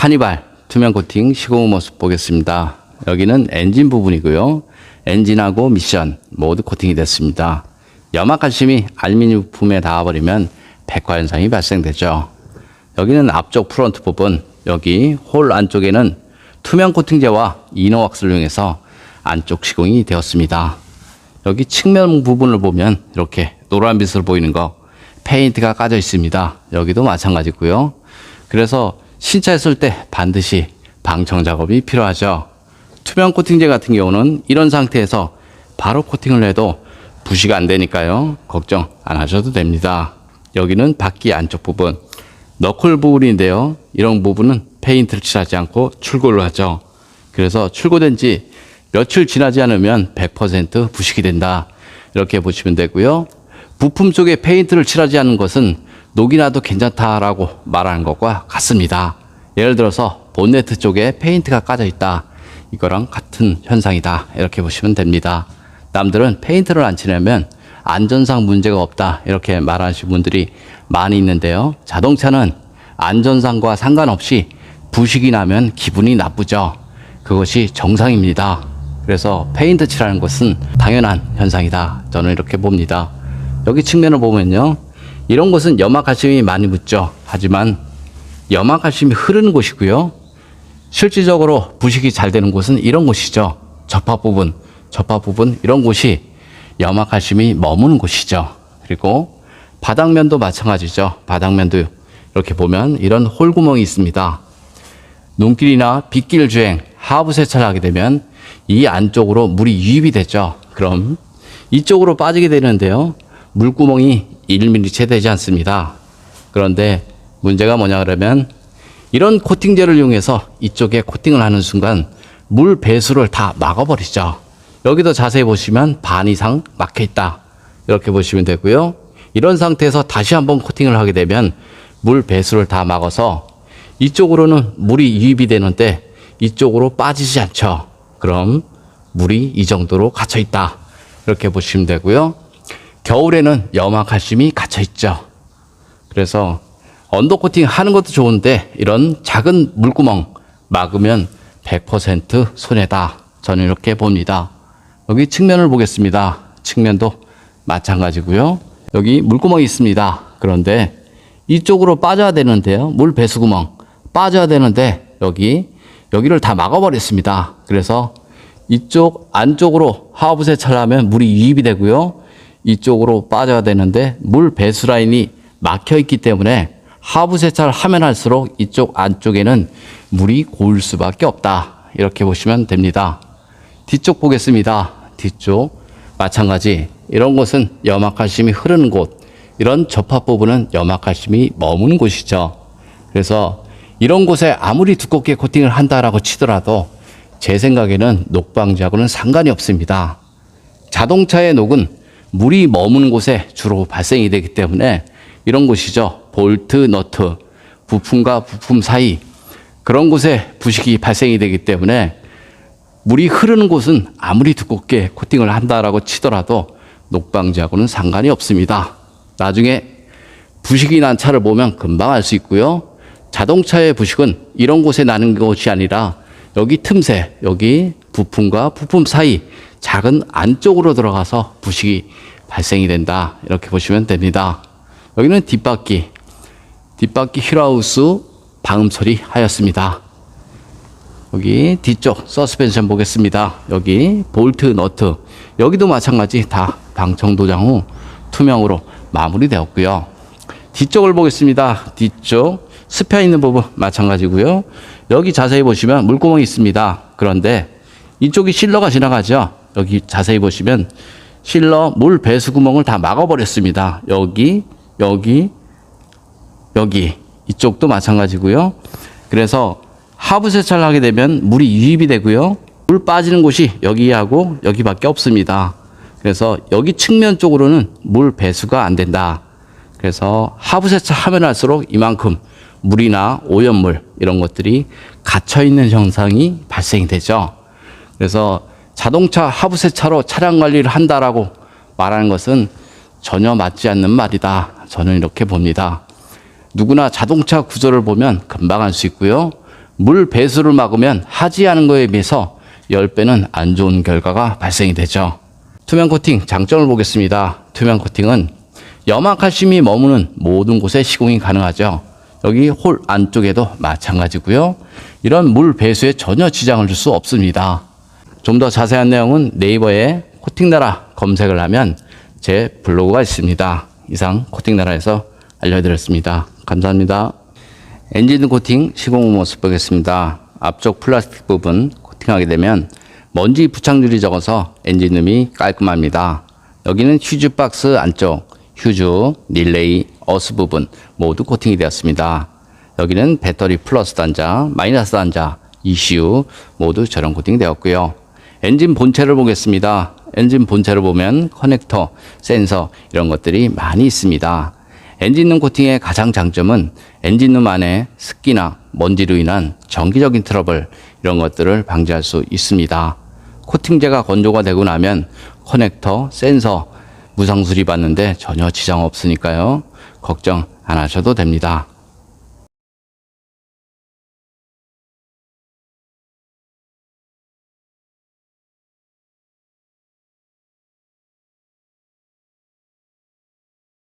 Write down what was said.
카니발 투명 코팅 시공 모습 보겠습니다. 여기는 엔진 부분이고요. 엔진하고 미션 모두 코팅이 됐습니다. 염화칼슘이 알루미늄 부품에 닿아버리면 백화 현상이 발생되죠. 여기는 앞쪽 프론트 부분, 여기 홀 안쪽에는 투명 코팅제와 이너 왁스를 이용해서 안쪽 시공이 되었습니다. 여기 측면 부분을 보면 이렇게 노란 빛으로 보이는 거 페인트가 까져 있습니다. 여기도 마찬가지고요. 그래서 신차했을 때 반드시 방청 작업이 필요하죠. 투명 코팅제 같은 경우는 이런 상태에서 바로 코팅을 해도 부시가 안 되니까요. 걱정 안 하셔도 됩니다. 여기는 바퀴 안쪽 부분, 너클 부분인데요. 이런 부분은 페인트를 칠하지 않고 출고를 하죠. 그래서 출고된 지 며칠 지나지 않으면 100% 부식이 된다. 이렇게 보시면 되고요. 부품 쪽에 페인트를 칠하지 않은 것은 녹이 나도 괜찮다라고 말하는 것과 같습니다. 예를 들어서 본네트 쪽에 페인트가 까져 있다. 이거랑 같은 현상이다. 이렇게 보시면 됩니다. 남들은 페인트를 안 칠하면 안전상 문제가 없다. 이렇게 말하시는 분들이 많이 있는데요. 자동차는 안전상과 상관없이 부식이 나면 기분이 나쁘죠. 그것이 정상입니다. 그래서 페인트 칠하는 것은 당연한 현상이다. 저는 이렇게 봅니다. 여기 측면을 보면요. 이런 곳은 염화칼슘이 많이 묻죠. 하지만 염화칼슘이 흐르는 곳이고요. 실질적으로 부식이 잘 되는 곳은 이런 곳이죠. 접합 부분, 접합 부분 이런 곳이 염화칼슘이 머무는 곳이죠. 그리고 바닥면도 마찬가지죠. 바닥면도 이렇게 보면 이런 홀구멍이 있습니다. 눈길이나 빗길 주행, 하부 세차를 하게 되면 이 안쪽으로 물이 유입이 되죠. 그럼 이쪽으로 빠지게 되는데요. 물구멍이 1mm 채 되지 않습니다. 그런데 문제가 뭐냐 그러면 이런 코팅제를 이용해서 이쪽에 코팅을 하는 순간 물 배수를 다 막아버리죠. 여기도 자세히 보시면 반 이상 막혀 있다. 이렇게 보시면 되고요. 이런 상태에서 다시 한번 코팅을 하게 되면 물 배수를 다 막아서 이쪽으로는 물이 유입이 되는데 이쪽으로 빠지지 않죠. 그럼 물이 이 정도로 갇혀 있다. 이렇게 보시면 되고요. 겨울에는 염화 칼슘이 갇혀 있죠. 그래서 언더 코팅 하는 것도 좋은데 이런 작은 물구멍 막으면 100% 손해다. 저는 이렇게 봅니다. 여기 측면을 보겠습니다. 측면도 마찬가지고요. 여기 물구멍이 있습니다. 그런데 이쪽으로 빠져야 되는데요. 물 배수구멍 빠져야 되는데 여기 여기를 다 막아버렸습니다. 그래서 이쪽 안쪽으로 하부 세차를 하면 물이 유입이 되고요. 이쪽으로 빠져야 되는데 물 배수 라인이 막혀 있기 때문에 하부 세차를 하면 할수록 이쪽 안쪽에는 물이 고일 수밖에 없다. 이렇게 보시면 됩니다. 뒤쪽 보겠습니다. 뒤쪽 마찬가지 이런 곳은 염화칼슘이 흐르는 곳 이런 접합 부분은 염화칼슘이 머무는 곳이죠. 그래서 이런 곳에 아무리 두껍게 코팅을 한다라고 치더라도 제 생각에는 녹방지하고는 상관이 없습니다. 자동차의 녹은 물이 머무는 곳에 주로 발생이 되기 때문에 이런 곳이죠. 볼트, 너트, 부품과 부품 사이 그런 곳에 부식이 발생이 되기 때문에 물이 흐르는 곳은 아무리 두껍게 코팅을 한다라고 치더라도 녹방지하고는 상관이 없습니다. 나중에 부식이 난 차를 보면 금방 알 수 있고요. 자동차의 부식은 이런 곳에 나는 것이 아니라 여기 틈새, 여기 부품과 부품 사이 작은 안쪽으로 들어가서 부식이 발생이 된다. 이렇게 보시면 됩니다. 여기는 뒷바퀴, 뒷바퀴 휠하우스 방음 처리 하였습니다. 여기 뒤쪽 서스펜션 보겠습니다. 여기 볼트, 너트. 여기도 마찬가지 다 방청 도장 후 투명으로 마무리되었고요. 뒤쪽을 보겠습니다. 뒤쪽 스페어 있는 부분 마찬가지고요. 여기 자세히 보시면 물구멍이 있습니다. 그런데 이쪽이 실러가 지나가죠. 여기 자세히 보시면 실러 물 배수 구멍을 다 막아버렸습니다. 여기, 여기, 여기 이쪽도 마찬가지고요. 그래서 하부 세차를 하게 되면 물이 유입이 되고요. 물 빠지는 곳이 여기하고 여기밖에 없습니다. 그래서 여기 측면 쪽으로는 물 배수가 안 된다. 그래서 하부 세차 하면 할수록 이만큼 물이나 오염물 이런 것들이 갇혀 있는 현상이 발생이 되죠. 그래서 자동차 하부 세차로 차량 관리를 한다라고 말하는 것은 전혀 맞지 않는 말이다. 저는 이렇게 봅니다. 누구나 자동차 구조를 보면 금방 알 수 있고요. 물 배수를 막으면 하지 않은 거에 비해서 10배는 안 좋은 결과가 발생이 되죠. 투명 코팅 장점을 보겠습니다. 투명 코팅은 염화 칼슘이 머무는 모든 곳에 시공이 가능하죠. 여기 홀 안쪽에도 마찬가지고요. 이런 물 배수에 전혀 지장을 줄 수 없습니다. 좀 더 자세한 내용은 네이버에 코팅나라 검색을 하면 제 블로그가 있습니다. 이상 코팅나라에서 알려드렸습니다. 감사합니다. 엔진 코팅 시공 후 모습 보겠습니다. 앞쪽 플라스틱 부분 코팅하게 되면 먼지 부착률이 적어서 엔진음이 깔끔합니다. 여기는 휴즈 박스 안쪽 휴즈, 릴레이, 어스 부분 모두 코팅이 되었습니다. 여기는 배터리 플러스 단자, 마이너스 단자, ECU 모두 저런 코팅이 되었고요. 엔진 본체를 보겠습니다. 엔진 본체를 보면 커넥터, 센서 이런 것들이 많이 있습니다. 엔진룸 코팅의 가장 장점은 엔진룸 안에 습기나 먼지로 인한 정기적인 트러블 이런 것들을 방지할 수 있습니다. 코팅제가 건조가 되고 나면 커넥터, 센서 무상 수리받는데 전혀 지장 없으니까요. 걱정 안 하셔도 됩니다.